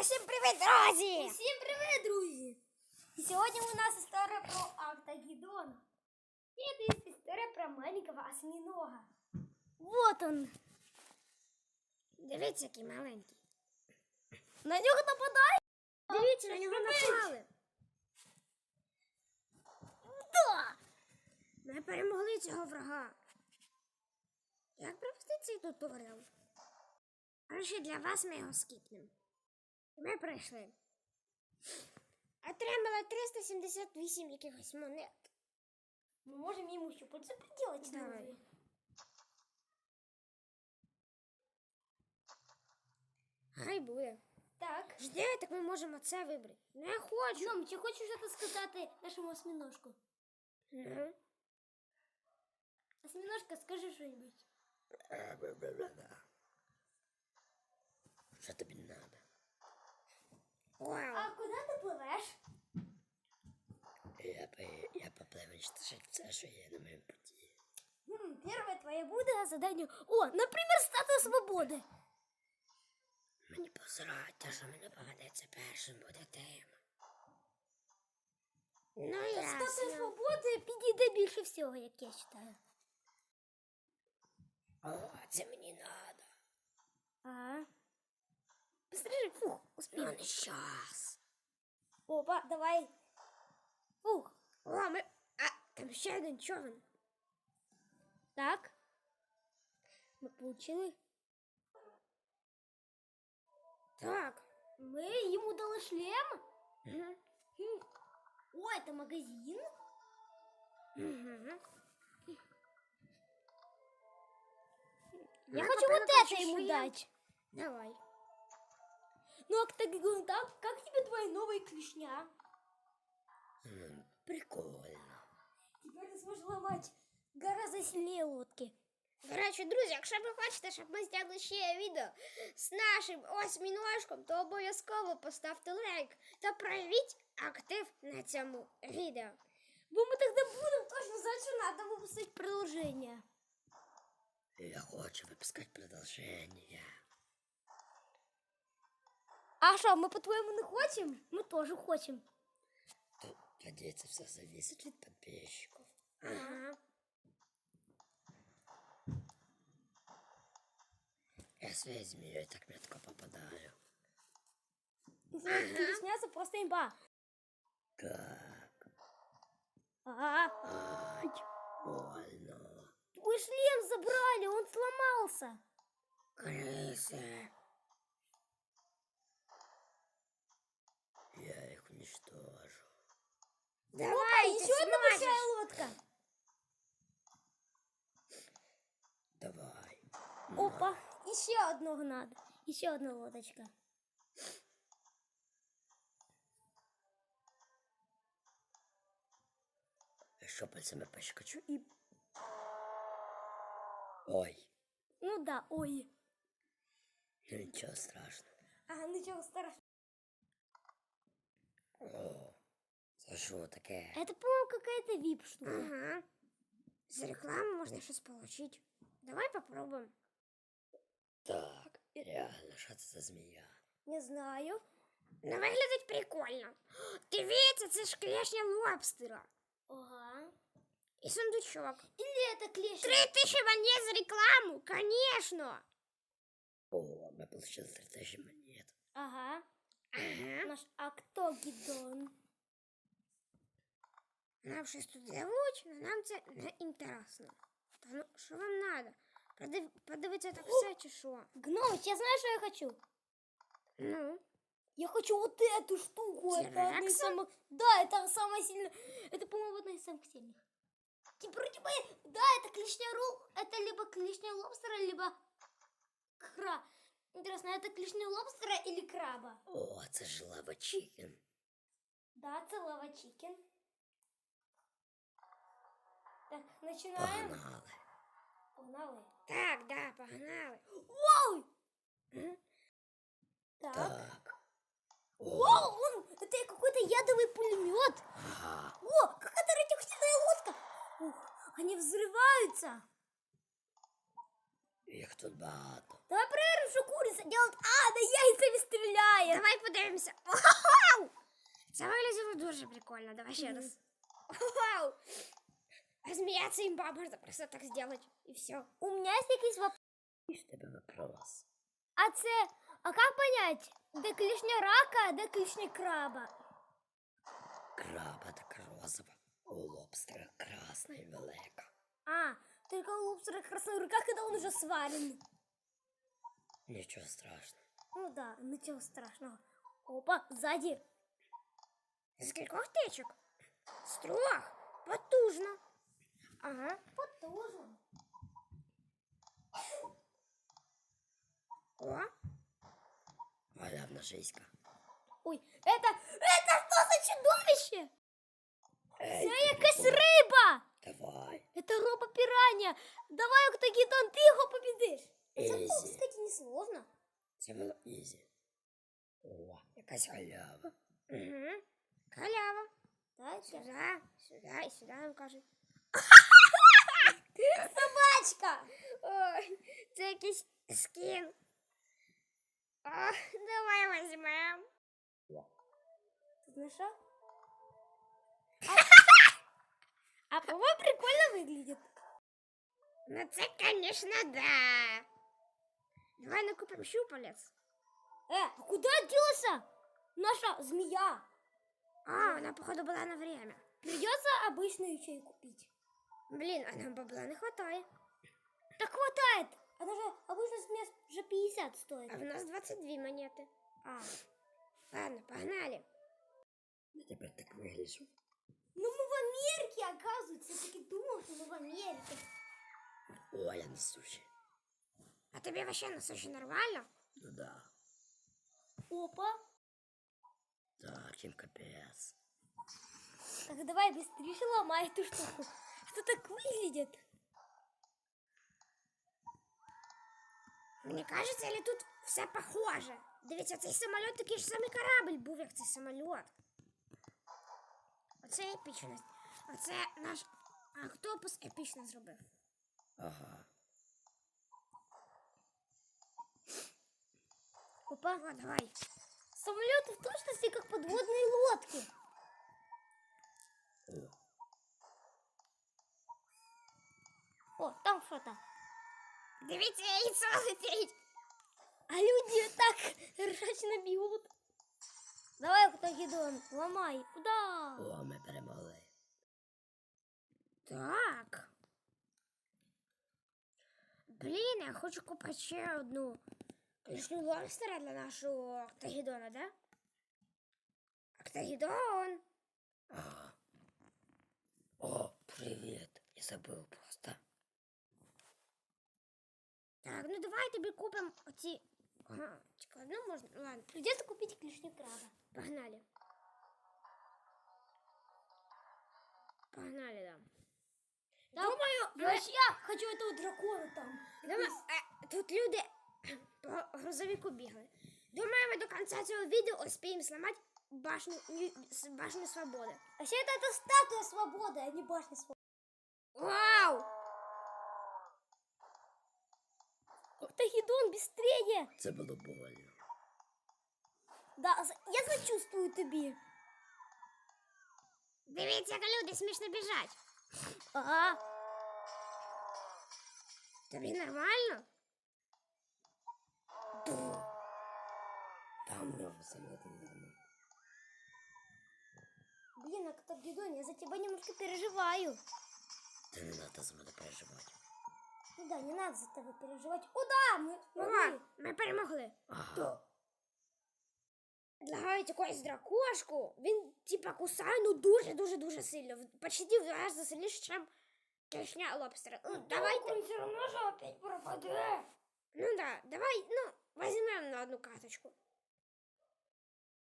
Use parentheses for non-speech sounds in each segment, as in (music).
Всім привіт, друзі! Всім привіт, друзі! І сьогодні у нас історія про Автогеддона. И это есть история про маленького осьминога. Вот он. Дивіться, який маленький. На нього нападає. Дивіться, на нього напали. Да. Ми перемогли цього врага. Як провести цей туторіал? Коротше, для вас ми його скіпнемо. Ми пройшли. Отримали 378 якихось монет. Мы можем ему еще пальцы приделать. Давай. новые. Хай буде. Так. Жди, так ми можемо це вибрати. Ну я хочу. Ном, чи хочеш щось сказати нашому осьминожку? Ну. Осьминожка, скажи что-нибудь. Що тобі треба? Вау. А куда ты плывешь? Я, по, я попливу читати все, що є на моєму путі. Хм, первое твое буде задание. О, например, статуя свободы. Мені посрать, те, що мені попадеться першим буде тема. Ну Статуя ясно. свободи підійде більше всього, як я вважаю. О, це мені надо. А? Быстрее, фух, успел. не щас. Опа, давай. Фух. О, ми... А, там ще один човен. Так. Мы получили. Так. Мы ему дали шлем. Угу. Хм. О, это магазин. Угу. Я Ну, хочу вот это ему шлем. дать. Давай. Ну, а так, говорю, так, как тебе твои новые клешня? М, Прикольно. Теперь ты сможешь ломать гораздо сильнее лодки. До речі, друзі, якщо ви хочете, щоб ми зняли ще відео з нашим осьміножком, то обов'язково поставте лайк та проявіть актив на цьому відео. Бо мы тогда будем точно знать, что надо выпустить приложение. Я хочу випускати продовження. А что, мы по-твоему не хотим? Мы тоже хотим. То- Тоді це все зависить від підписчиків. Ага. Я своєю змією так метко попадаю. Клешня это просто имба. Так. Ага. Ай, больно. Твой шлем забрали, он сломался. Криси. Уничтожу. Давай, Опа, еще одна большая лодка. Давай. Опа, еще одного надо. Еще одна лодочка. Щопальцями пощекочу і... Ой, Ну да, ой. ну нічого страшного. А, ничего страшного. О, це що таке? Это, по-моему, какая-то вип штука. Ага. З реклами можна щось отримати. Давай попробуємо. Так, і реально, що це за змія? Не знаю. Ну, виглядить прикольно. Дивіться, це ж клешня лобстера. Ага. І сундучок. Или это клещ? Три тисячі монет за рекламу, конечно. О, ми получили 3000 монет. Ага. Ага. Наш Актогидон. Нам щось тут дають, але нам це не інтересно. Та ну, що вам треба? Подив... Подивитися так все чи що? Гномыч, я знаю, что я хочу. Ну, Я хочу вот эту штуку. Это одна из самых... Да, это самая сильная... Это, по-моему, одна из самых сильных. Типа, типа, да, это клешня рул. Это либо клешня лобстера, либо кра. Интересно, это клешня лобстера или краба? О, це ж лава чікен. Да, это лава чикен. Так, начинаем. Погнали. Погнали. так, да, погнали. Вау! Так. Так. О, Вау, он, это какой-то ядовый пулемет. ага. О, какая-то радиоактивная лодка. Ух, они взрываются. Їх тут багато. Давай проверим, что курица делает. А, да яйцами стреляет. Давай подивимося. (laughs) Вау! Це виглядело дуже прикольно. Давай ще раз. Вау! (laughs) А змея це імба можна просто так зробити. І все. У меня есть якийсь вопрос. В тебе вопрос. А це, а как понять, де клешня рака, а де клешня краба? Краба така розова, у лобстера красна і велика. А, только у лобстера красная рука, когда он уже сварен. Нічого страшного. Ну да, ничего страшного. Опа, сзади. З кількох тичок? З трьох. Потужно. Ага. Потужно. О, Малявна жиська. Ой, это, это что за чудовище? Ей, Це якась риба. Давай. Это роба пиранья. Давай, Октагидон, ты его победишь. Ізі. кстати, несложно. Це було ізі. О, якась халява. угу. Халява. Так, Сюда, сюда і сюди нам кажуть. (laughs) собачка. Ой, це якийсь скін. О, давай візьмем. Ты знаешь, что? (laughs) А, а по-моему, прикольно выглядит. Ну це, конечно, да. Давай накупим щупалець. Э, а куда делась наша змея? А, вона, походу, була на время. Придется обычную чай купить. Блін, а нам бабла не хватає. Так хватает. Она же обычно змея уже 50 стоит. А в нас 22 монети. А, Ладно, погнали. Я тепер так вигляджу. ну мы в Америке, оказывается. Я таки думал, что мы в Америке. О, я на суші. А тобі вообще на суші нормально? Ну да. Опа. Так, їм капець. Так давай быстрее ломай эту штуку. Это так выглядит. Мені кажеться, але тут все похоже. Дивіться, цей самоліт такий ж самий корабль був, як цей самоліт. Оце епічність. Оце наш октопус епічно зробив. Ага. Опа. О, давай. Самолеты в точности как подводные лодки. О, там что-то. Дивіться, яйцо летить. А люди так ржачно бьют. Давай, Ктагидон, ломай. Куда? о, ми перемогли. Так. Блін, я хочу купити ще одну клішню лобстера для нашого октагідона, да? Октагідон! Ага. О, привіт. Я забув просто. Так, ну давай тобі купимо оці. Ага, чекай, ну можна, ладно, Придется купить клешню краба. погнали. Погнали, да. Думаю, вообще я хочу этого дракона там. Думаю, е, тут люди по грузовику бігли. Думаю, ми до кінця цього відео успіємо зламати башню, Нью- с- башню свободи. Вообще это, это статуя свободы, а не башня свободы. Вау! Ктагидон, быстрее! Це було больно. Да, з- я сочувствую тобі. Дивіться, як люди смішно біжать. Ага. Тобі нормально? Там в нього самоти нормально. Блин, а Ктагидон, я за тебя немножко переживаю. Та не треба за мене переживати. Ну да, не надо за тебя переживать. О, да, мы Ура! смогли. Ми перемогли. Ага. Лагають якусь дракошку. Він типа кусає, ну дуже-дуже дуже сильно. В- Почти в два рази сильніше, ніж клешня лобстера. Ну, давайте. все равно же опять пропадет. Ну да, давай, ну, візьмемо на одну карточку.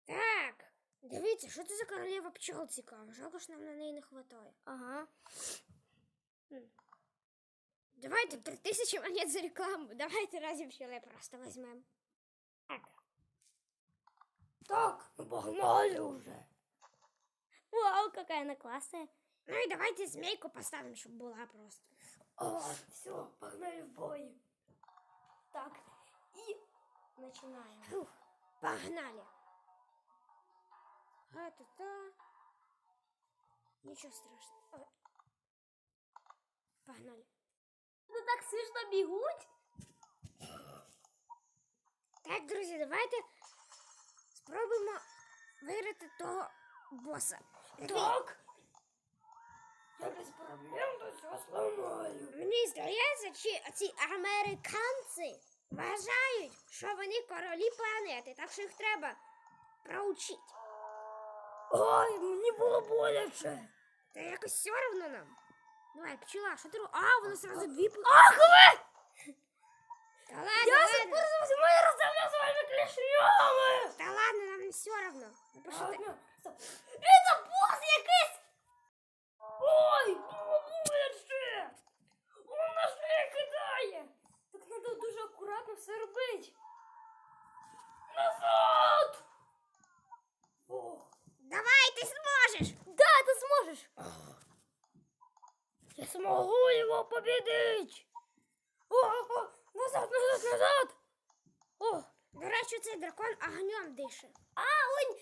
Так. Дивіться, що це за королева пчел цікаво. Жалко, що нам на неї не вистачає. Ага. Давайте три тисячі монет за рекламу. Давайте разом пчели просто візьмемо. Так. Так, ну погнали вже. Вау, какая она классная. Ну і давайте змейку поставимо, щоб була просто. О, все, погнали в бой. Так, И начинаем. Фух, погнали. А-та-та. Ничего страшного. Ой. Погнали. Ну так смішно бігуть. Так, друзі, давайте спробуємо виграти того боса. Так. Я без проблем тут все сломаю. Мені здається, чи ці американці вважають, що вони королі планети, так що їх треба проучити. Ой, мені було боляче. Та якось все одно нам. Давай, пчела, що ти робиш? А, воно сразу дві по... Ах ви! Та ладно, Я ладно. запутався, моя розставля своїми клешнями. Та ладно, нам не все. Ну, Ладно, стоп. Це бос якийсь! Ой, акуратно все робити. Назад! Ох, Давай, ти зможеш! Да, ти зможеш. я смогу его победить! О, о, назад, назад, назад! О, До речі, цей дракон огнем дише. А, он,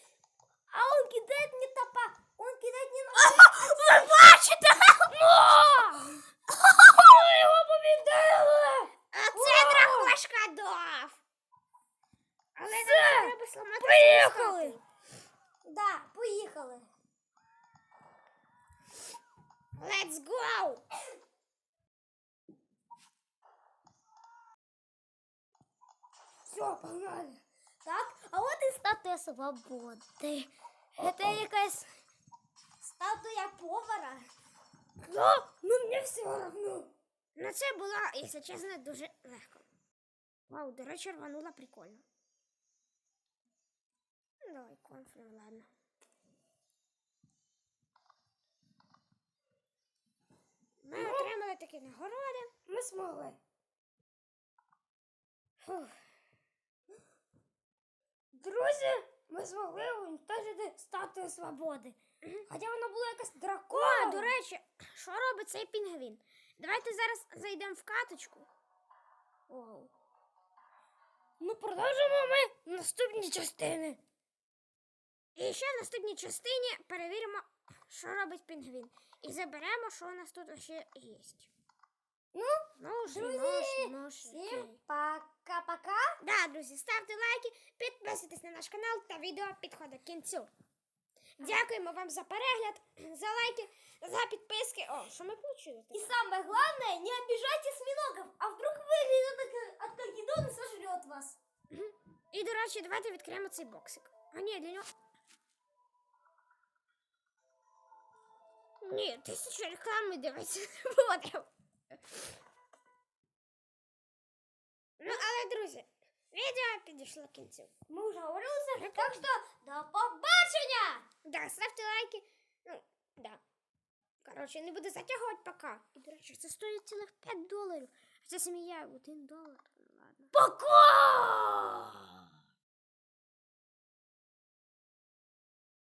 а он кидает не топа. Он кидает не на... ви бачите? Сломати Да, поїхали. Let's go! Все, погнали. Так, а от і статуя свободи. Це якась статуя повара. Да, ну мені все равно. Ну це було, якщо чесно, дуже легко. Вау, до речі, рванула прикольно. Ну, давай, конфлі, ладно. Ми отримали такі нагороди. Ми змогли. Фух. Друзі, ми змогли уничтожити статую свободи. Хоча вона була якась дракона. О, до речі, що робить цей пінгвін? Давайте зараз зайдемо в каточку. Оу. Ну, продовжимо ми наступні частини. І ще в наступній частині перевіримо, що робить пінгвін. І заберемо, що у нас тут ще є. Ну, Нож, друзі, нож, нож. Всім пока-пока. Да, друзі, ставте лайки, підписуйтесь на наш канал та відео підходить к кінцю. Дякуємо вам за перегляд, за лайки, за підписки. О, що ми получили? И самое главное, не обижайте осьминогов, а вдруг выглядит от Аргидон и сожрет вас. І, до речі, давайте відкриємо цей боксик. А ні, для нього. Ні, тисячу реклами дивитися не будемо. Ну, але, друзі, відео підійшло кінцю. Мы уже говорили, так что до побачення! Да, ставте лайки. Ну, да. Коротше, не буду затягувати пока. І, до речі, це стоїть цілих 5 доларів. А це смія 1 долар. Ладно. Пока!